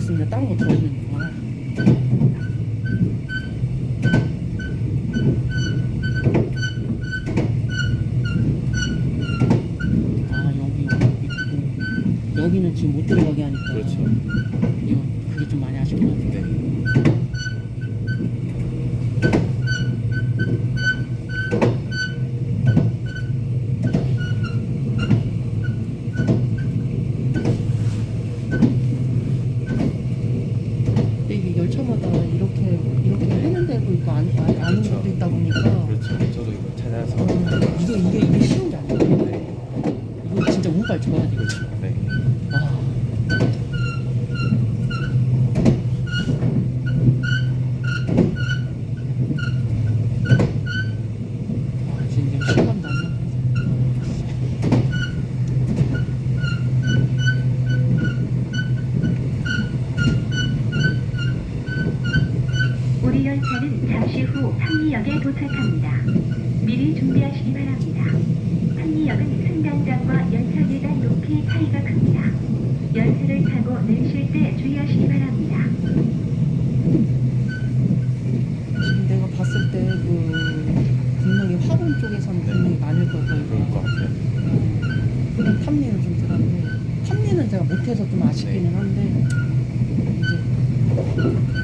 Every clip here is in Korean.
знизу, не там от 个一定。 수원 쪽에서는 분명히 많을 것 같아요. 그럴 것 같아요. 음. 근데 탐리는 좀 들었는데 탐리는 제가 못해서 좀 아쉽기는 네. 한데 이제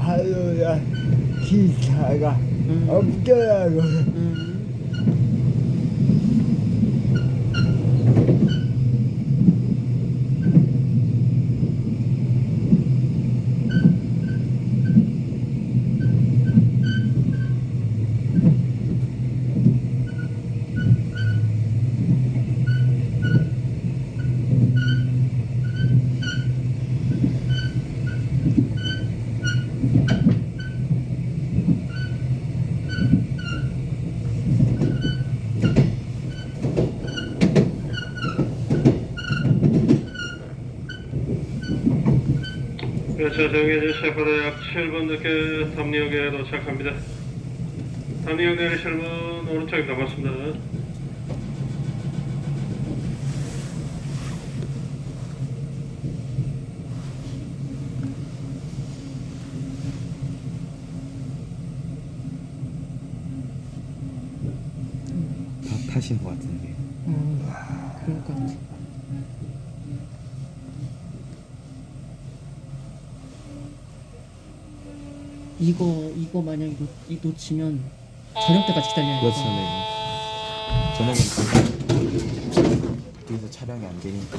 하루가 기차가 음. 없더라고요. 음. 정해진 셰퍼로 약 7분 늦게 담리역에 도착합니다. 담리역 내리실 분 오른쪽에 남았습니다. 이거 이거 만약 이거 이 놓치면 저녁 때까지 기다려야 그렇죠, 돼. 네. 저녁은 뒤에서 촬영이 안 되니까.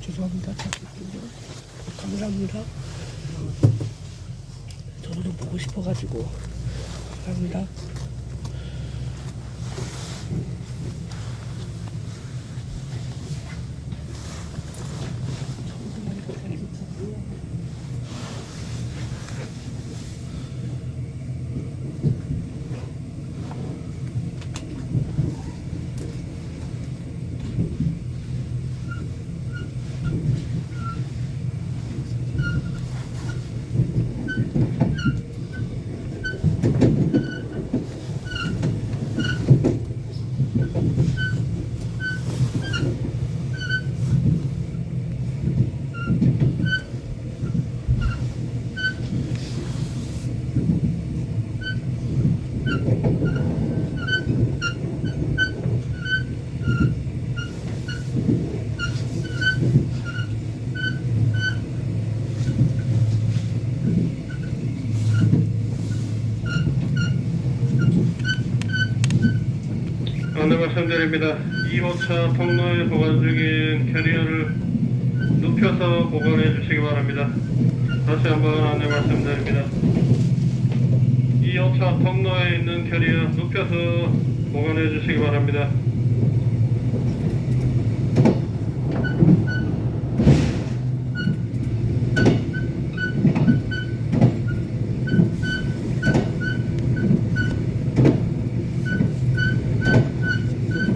죄송합니다. 감사합니다. 저도 좀 보고 싶어가지고 감사합니다. 안내 말씀드립니다. 2호차 통로에 보관 중인 캐리어를 눕혀서 보관해 주시기 바랍니다. 다시 한번 안내 말씀드립니다. 2호차 통로에 있는 캐리어 눕혀서 보관해 주시기 바랍니다.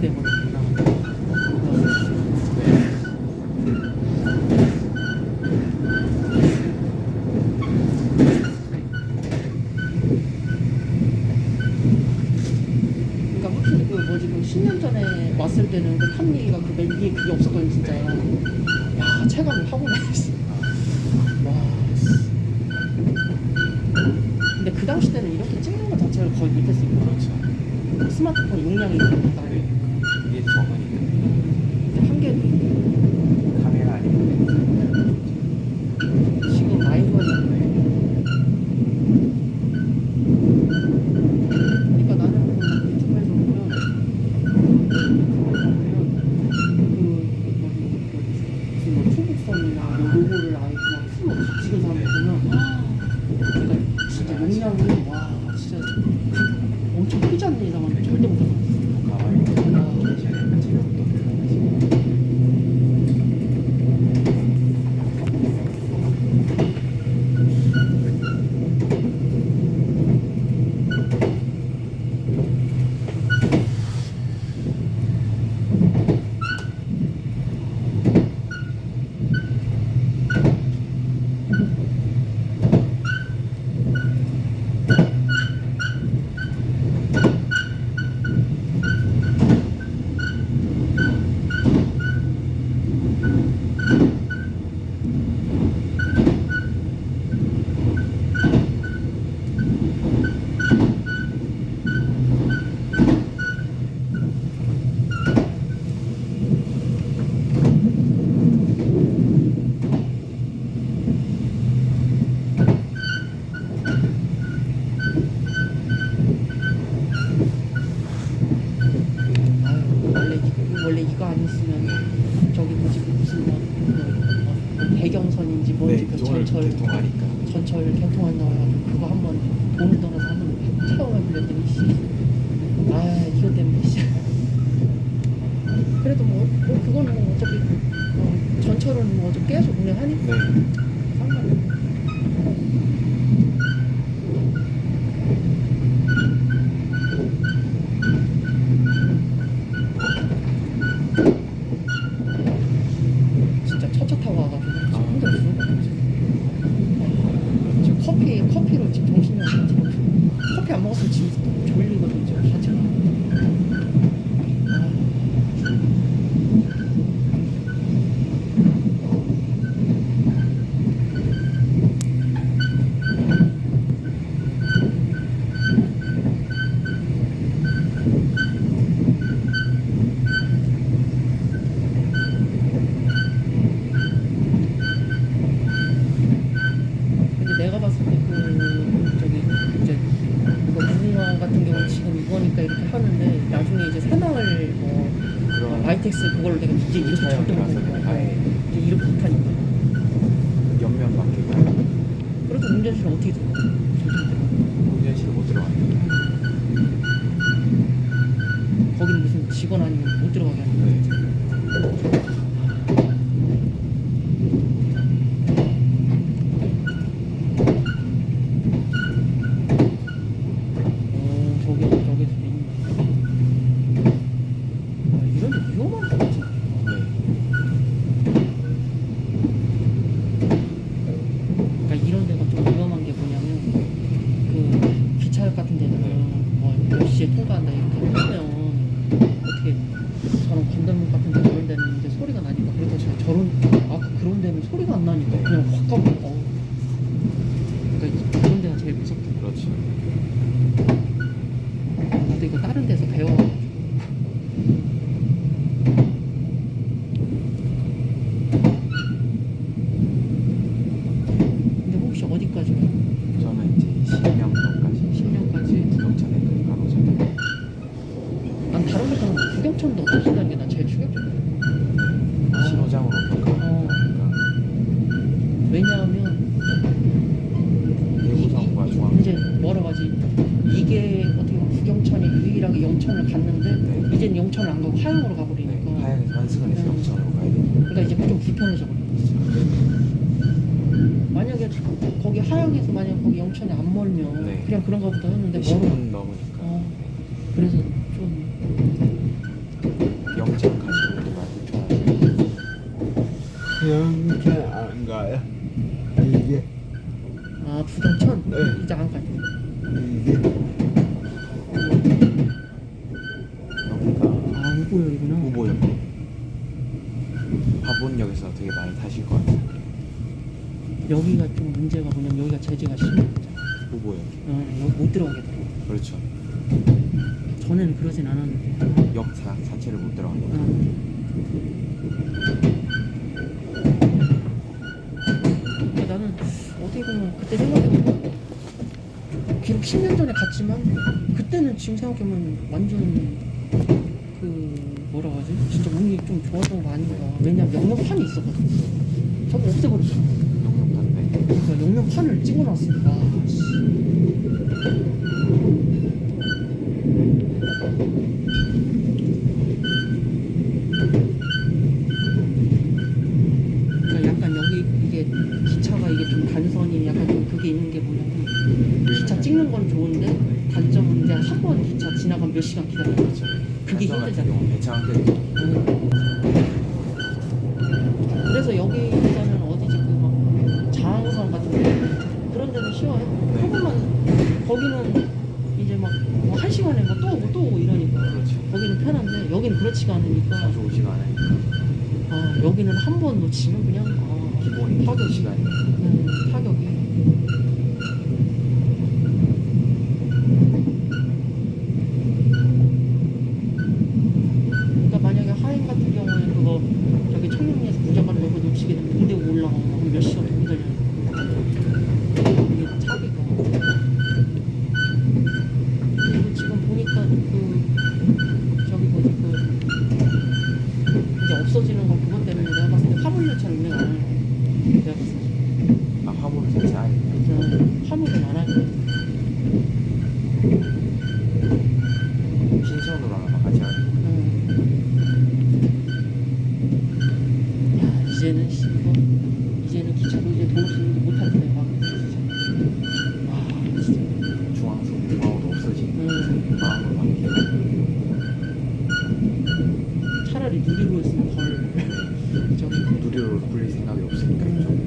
이렇게 돼버렸구나. 그러니까 확실히 그 뭐지 그 10년 전에 왔을 때는 그 탐리가 그맨 위에 그게 없었더니 진짜 야 체감이 확 오네. 와. 씨. 근데 그 당시 때는 이렇게 찍는 것 자체를 거의 못했으니까 그렇죠. 스마트폰 용량이 있다. 이 같은 경우 지금 이거니까 이렇게 하는데 나중에 이제 새마을 뭐 그런 마이텍스 그걸로 내가 이제 이렇게 자연 절대 못 그런 하니까 아예 네. 이제 이렇게 못하니까 옆면 바뀌고 그래도 운전실은 어떻게 들어? 운전실 못 들어가요. 거기는 무슨 직원 아니면 못 들어가게 하는 거지. 시에 통과한다 이렇게 하면 어떻게 저런 건달목 같은 데 그런 데는 이제 소리가 나니까 그래도 저- 저런 아 그런 데는 소리가 안 나니까 그냥 확 가고 어. 그러니까 그런 데가 제일 무섭더라고. 그렇죠. 나도 이거 다른 데서 배워가지고 근데 혹시 어디까지 가요? 저는 이제 10년도까지 10년까지? 구경천에 가고 저는 난 다른 데서는 구경천도 없이 가는 게 난 제일 충격적이야 신호장으로 어. 경가하니까 왜냐하면 대구성과 이- 중앙 이제 뭐라 하지 이게 어떻게 보면 구경천이 유일하게 영천을 갔는데 네. 이젠 영천을 안 가고 하영으로 네, 가버리니까 하얀 환승을 해서 음. 영천으로 가야 돼요. 그러니까 이제 좀 불편해져 버려 만약에 거기 하영에서 만약 거기 영천이 안 멀면 네. 그냥 그런가 보다 했는데 멀어 10분 넘으니까 어, 그래서 좀 영천 가시는 게 많이 불편하죠. 영천 안 가요. 이게 아, 부경천? 네. 이제 안 가요. 이게 여기가 아, 우보역이구나. 우보역 화본역에서 되게 많이 타실 것 같아요. 여기가 좀 문제가 뭐냐면 여기가 제재가 심해요. 우보역 어, 여기 못 들어가게 더라고 그렇죠. 전에는 그러진 않았는데. 역 자, 자체를 못 들어가는 거죠. 그러니까 나는 어떻게 보면 그때 생각해보면 비록 10년 전에 갔지만 그때는 지금 생각해보면 완전 그 뭐라 하지? 진짜 운이 좀 좋았던 거 아닌가. 왜냐면 영영판이 있었거든. 저거 없애버렸잖아. 영역한데 그러니까 영영판을 찍어놨으니까. 아, 씨. 그러니까 약간 여기 이게 기차가 이게 좀 단선이 약간 좀 그게 있는 게 뭐냐면 기차 좋은데 단점은 이제 한 번 기차 지나가면 몇 시간 기다려야 돼. 그렇죠. 그게 한정 같은 힘들잖아. 경우 배차 안 되죠. 음. 그래서 여기보다는 어디지 그막 장항선 같은 데 그런 데는 쉬워요. 네. 조금만 거기는 이제 막한 시간에 뭐 또 오고 또 오고 이러니까 그렇죠. 거기는 편한데 여기는 그렇지가 않으니까 자주 오지가 않으니까 아 여기는 한 번 놓치면 그냥 아, 기본이 타격이 시간이 음, 타격이 그러니까 만약에 하행 같은 경우에 그거 저기 청량리에서 부자가는 여기 놓치게 되면 무대 올라가면 한몇 시간 더 기다려야 돼. 이게 차비가. 그리고 지금 보니까 그 저기 뭐지 그 이제 없어지는 건 그것 때문에 내가 봤을 때 화물열차는 운행 안 하는 거야. 내가 봤을 때. 아 화보를 자체 아예 그냥 화물은 안 하고 신선으로 하나 같이 하는 음. 야 이제는 씨 이거 이제는 기차도 이제 돈 없으면 못 타는데 막 진짜 와 진짜 중앙선 중앙으로 없어지는 음. 마음을 바뀌고 차라리 누리로 했으면 덜 저기 누리로 굴릴 생각이 없으니까 좀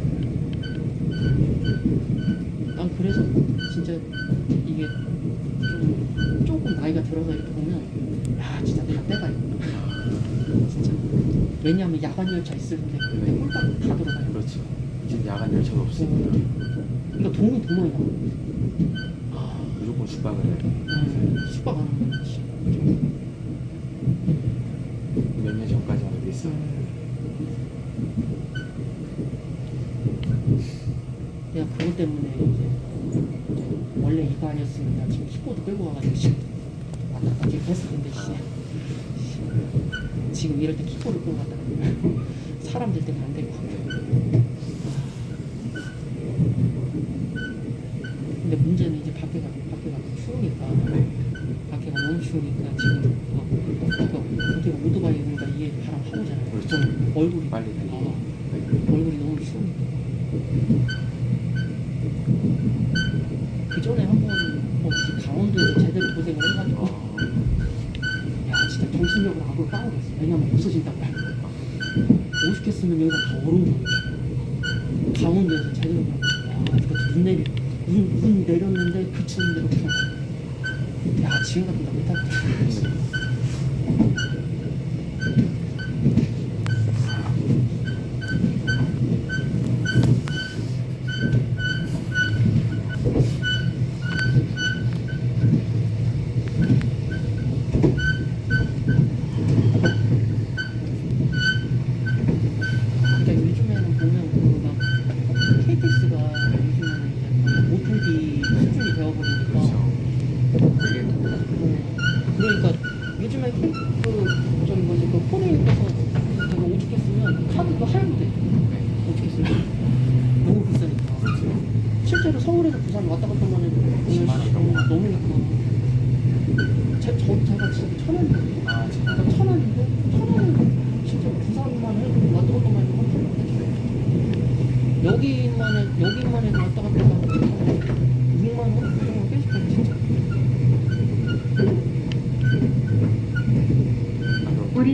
난 그래서 진짜 이게 좀 조금 나이가 들어서 이렇게 보면 야 진짜 내가 때가 있구나 진짜 왜냐하면 야간 열차 있을 때 그때 네. 홀딱 다 돌아다녀 그렇죠. 지금 야간 열차도 없으니까 그러니까 돈이 더 많이 나와 무조건 숙박을 돼. 음, 숙박 안 하는 거지 몇년 전까지만 해도 있어. 내가 그것 때문에 이제 이거 아니었으면 나 지금 식구도 끌고 가가지고 지금 갑자기 했을 텐데 씨. 지금 이럴 때 키보드 끌고 갔다 사람들 때문에 안될것 같아. 근데 문제는 이제 밖에가 밖에가 추우니까 네. 밖에가 너무 추우니까 지금 어, 어떻게 오토바이 오니까 이게 바람 확 오잖아요. 그렇죠. 얼굴이 빨리 네. 얼굴이 너무 추우니까. 오죽했으면 여기가 더얼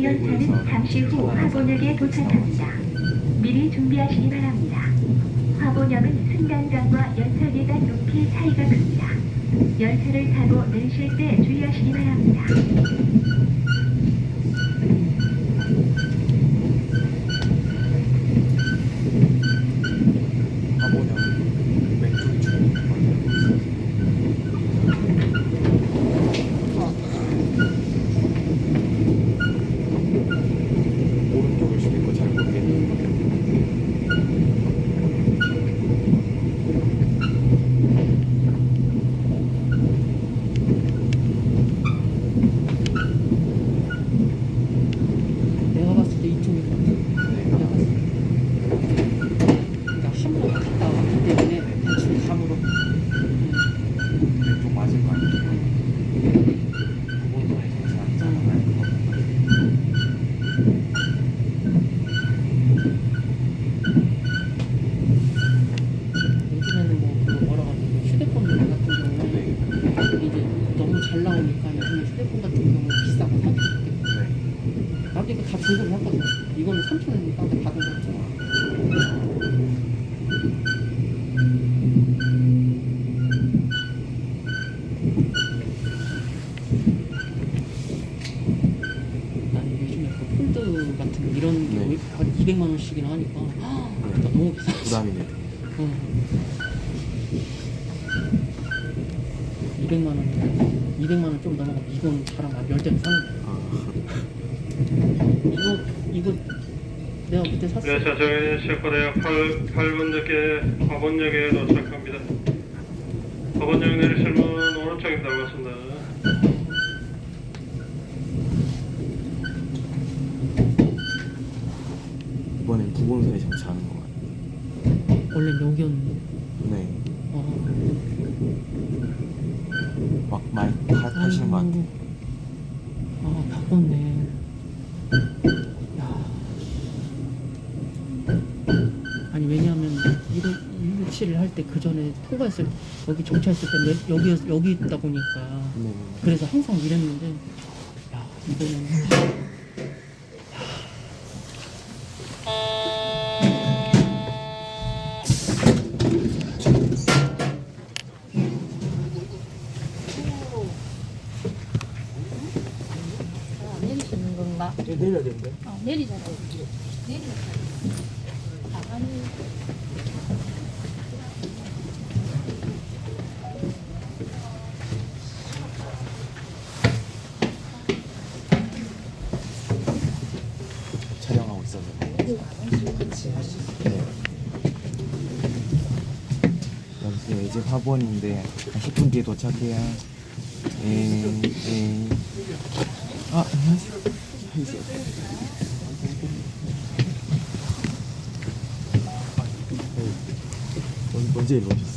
연차는 잠시 후 화본역에 도착합니다. 미리 준비하시기 바랍니다. 화본역은 승강장과 열차 계단 높이 차이가 큽니다. 열차를 타고 내리실 때 주의하시기 바랍니다. 원씩이나 하니까 나 너무 비싸. 부담이네. 응. 200만 원, 200만 원 좀 넘어가면 이건 사람 한1 0대는 사는 거야. 아, 이거 이거 내가 그때 샀어. 네, 자, 저희 셰퍼대역 8, 8분 늦게 화본역에 도착합니다. 화본역 내리실 문 오른쪽입니다. 고맙습니다. 이번엔 부분선에 정차하는 것 같아요. 원래 여기였는데. 네. 어. 막 많이 타, 타시는 것 같아요. 아 바꿨네. 야. 아니 왜냐하면 이거 일치를 할 때 그 전에 통과했을 여기 정차했을 때 여기 여기 있다 보니까 네. 그래서 항상 이랬는데 야 이거는 내려야 되는데. 어, 내리잖아요. 내리잖아요. 아, 아니, 촬영하고 있어서. 네. 여기서 이제 화본인데 한 10분 뒤에 도착해요. 음, 음. 아, 안녕하세요. 언- 언제 일로 오셨